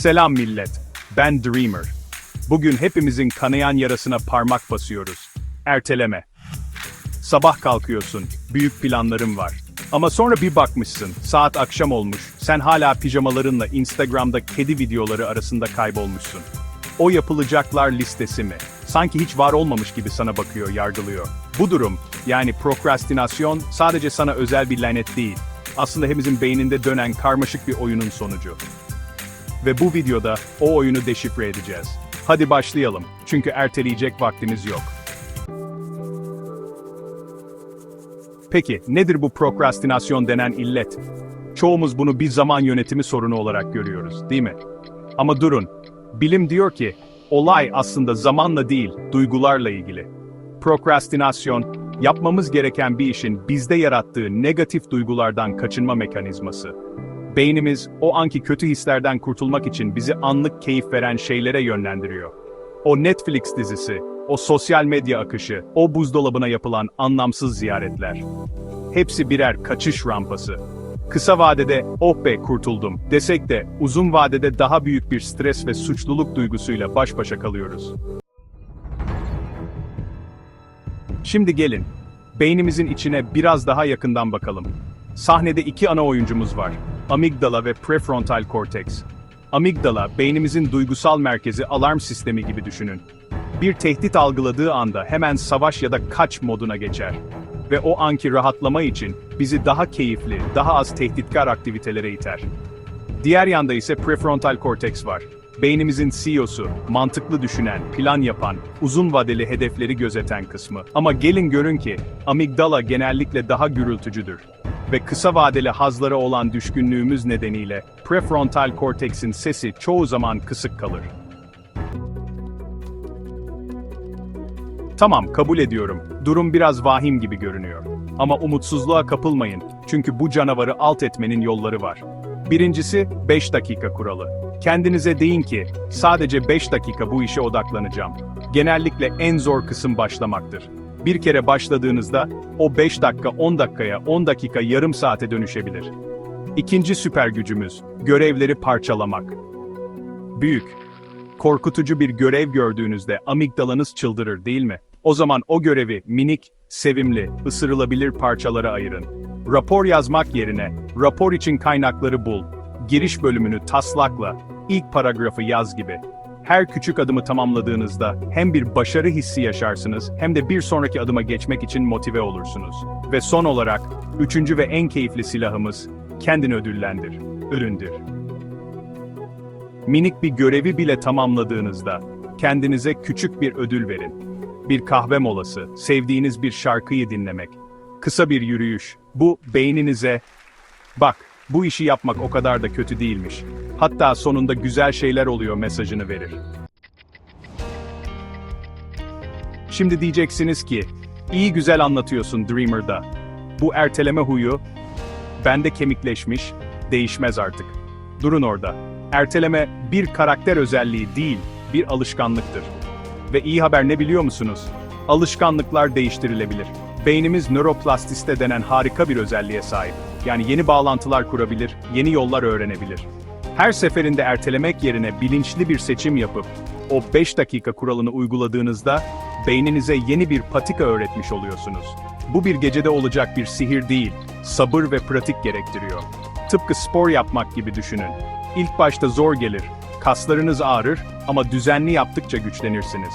Selam millet. Ben Dreamer. Bugün hepimizin kanayan yarasına parmak basıyoruz. Erteleme. Sabah kalkıyorsun, büyük planların var. Ama sonra bir bakmışsın, saat akşam olmuş, sen hala pijamalarınla Instagram'da kedi videoları arasında kaybolmuşsun. O yapılacaklar listesi mi? Sanki hiç var olmamış gibi sana bakıyor, yargılıyor. Bu durum, yani prokrastinasyon sadece sana özel bir lanet değil. Aslında hepimizin beyninde dönen karmaşık bir oyunun sonucu. Ve bu videoda o oyunu deşifre edeceğiz. Hadi başlayalım, çünkü erteleyecek vaktimiz yok. Peki, nedir bu prokrastinasyon denen illet? Çoğumuz bunu bir zaman yönetimi sorunu olarak görüyoruz, değil mi? Ama durun, bilim diyor ki, olay aslında zamanla değil, duygularla ilgili. Prokrastinasyon, yapmamız gereken bir işin bizde yarattığı negatif duygulardan kaçınma mekanizması. Beynimiz, o anki kötü hislerden kurtulmak için bizi anlık keyif veren şeylere yönlendiriyor. O Netflix dizisi, o sosyal medya akışı, o buzdolabına yapılan anlamsız ziyaretler. Hepsi birer kaçış rampası. Kısa vadede oh be kurtuldum desek de uzun vadede daha büyük bir stres ve suçluluk duygusuyla baş başa kalıyoruz. Şimdi gelin, beynimizin içine biraz daha yakından bakalım. Sahnede iki ana oyuncumuz var. Amigdala ve prefrontal korteks. Amigdala, beynimizin duygusal merkezi alarm sistemi gibi düşünün. Bir tehdit algıladığı anda hemen savaş ya da kaç moduna geçer. Ve o anki rahatlama için bizi daha keyifli, daha az tehditkar aktivitelere iter. Diğer yanda ise prefrontal korteks var. Beynimizin CEO'su, mantıklı düşünen, plan yapan, uzun vadeli hedefleri gözeten kısmı. Ama gelin görün ki, amigdala genellikle daha gürültücüdür. Ve kısa vadeli hazlara olan düşkünlüğümüz nedeniyle, prefrontal korteksin sesi çoğu zaman kısık kalır. Tamam, kabul ediyorum. Durum biraz vahim gibi görünüyor. Ama umutsuzluğa kapılmayın. Çünkü bu canavarı alt etmenin yolları var. Birincisi, 5 dakika kuralı. Kendinize deyin ki, sadece 5 dakika bu işe odaklanacağım. Genellikle en zor kısım başlamaktır. Bir kere başladığınızda, o 5 dakika 10 dakikaya, 10 dakika yarım saate dönüşebilir. İkinci süper gücümüz, görevleri parçalamak. Büyük, korkutucu bir görev gördüğünüzde amigdalanız çıldırır değil mi? O zaman o görevi minik, sevimli, ısırılabilir parçalara ayırın. Rapor yazmak yerine, rapor için kaynakları bul, giriş bölümünü taslakla, ilk paragrafı yaz gibi. Her küçük adımı tamamladığınızda hem bir başarı hissi yaşarsınız hem de bir sonraki adıma geçmek için motive olursunuz. Ve son olarak, üçüncü ve en keyifli silahımız, kendini ödüllendir, üründür. Minik bir görevi bile tamamladığınızda, kendinize küçük bir ödül verin. Bir kahve molası, sevdiğiniz bir şarkıyı dinlemek, kısa bir yürüyüş. Bu beyninize, bak bu işi yapmak o kadar da kötü değilmiş. Hatta sonunda güzel şeyler oluyor mesajını verir. Şimdi diyeceksiniz ki, iyi güzel anlatıyorsun Dreamer'da. Bu erteleme huyu, bende kemikleşmiş, değişmez artık. Durun orada. Erteleme bir karakter özelliği değil, bir alışkanlıktır. Ve iyi haber ne biliyor musunuz? Alışkanlıklar değiştirilebilir. Beynimiz nöroplastiste denen harika bir özelliğe sahip. Yani yeni bağlantılar kurabilir, yeni yollar öğrenebilir. Her seferinde ertelemek yerine bilinçli bir seçim yapıp o 5 dakika kuralını uyguladığınızda beyninize yeni bir patika öğretmiş oluyorsunuz. Bu bir gecede olacak bir sihir değil, sabır ve pratik gerektiriyor. Tıpkı spor yapmak gibi düşünün. İlk başta zor gelir, kaslarınız ağrır ama düzenli yaptıkça güçlenirsiniz.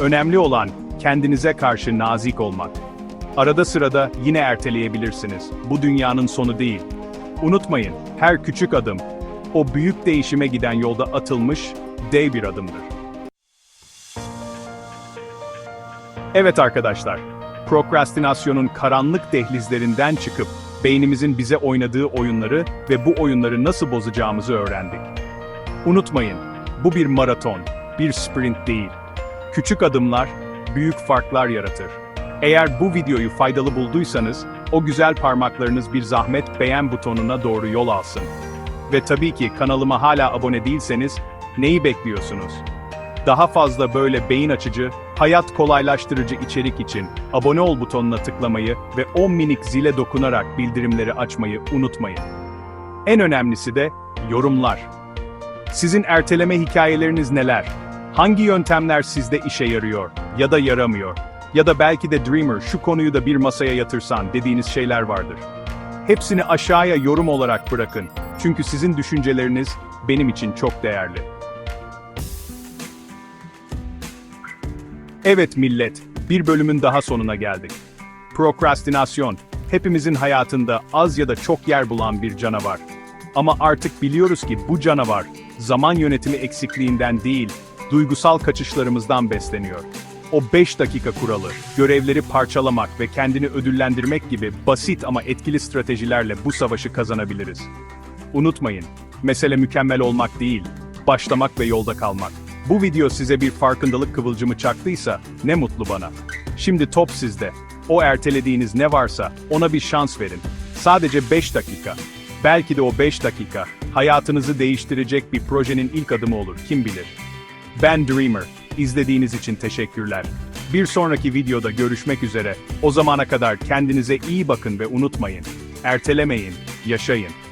Önemli olan kendinize karşı nazik olmak. Arada sırada yine erteleyebilirsiniz. Bu dünyanın sonu değil. Unutmayın, her küçük adım, o büyük değişime giden yolda atılmış dev bir adımdır. Evet arkadaşlar, prokrastinasyonun karanlık dehlizlerinden çıkıp beynimizin bize oynadığı oyunları ve bu oyunları nasıl bozacağımızı öğrendik. Unutmayın, bu bir maraton, bir sprint değil. Küçük adımlar, büyük farklar yaratır. Eğer bu videoyu faydalı bulduysanız, o güzel parmaklarınız bir zahmet beğen butonuna doğru yol alsın. Ve tabii ki kanalıma hala abone değilseniz, neyi bekliyorsunuz? Daha fazla böyle beyin açıcı, hayat kolaylaştırıcı içerik için abone ol butonuna tıklamayı ve o minik zile dokunarak bildirimleri açmayı unutmayın. En önemlisi de yorumlar. Sizin erteleme hikayeleriniz neler? Hangi yöntemler sizde işe yarıyor ya da yaramıyor? Ya da belki de Dreamer şu konuyu da bir masaya yatırsan dediğiniz şeyler vardır. Hepsini aşağıya yorum olarak bırakın. Çünkü sizin düşünceleriniz benim için çok değerli. Evet millet, bir bölümün daha sonuna geldik. Prokrastinasyon, hepimizin hayatında az ya da çok yer bulan bir canavar. Ama artık biliyoruz ki bu canavar, zaman yönetimi eksikliğinden değil, duygusal kaçışlarımızdan besleniyor. O 5 dakika kuralı, görevleri parçalamak ve kendini ödüllendirmek gibi basit ama etkili stratejilerle bu savaşı kazanabiliriz. Unutmayın, mesele mükemmel olmak değil, başlamak ve yolda kalmak. Bu video size bir farkındalık kıvılcımı çaktıysa ne mutlu bana. Şimdi top sizde. O ertelediğiniz ne varsa ona bir şans verin. Sadece 5 dakika. Belki de o 5 dakika hayatınızı değiştirecek bir projenin ilk adımı olur kim bilir. Ben Dreamer. İzlediğiniz için teşekkürler. Bir sonraki videoda görüşmek üzere. O zamana kadar kendinize iyi bakın ve unutmayın. Ertelemeyin, yaşayın.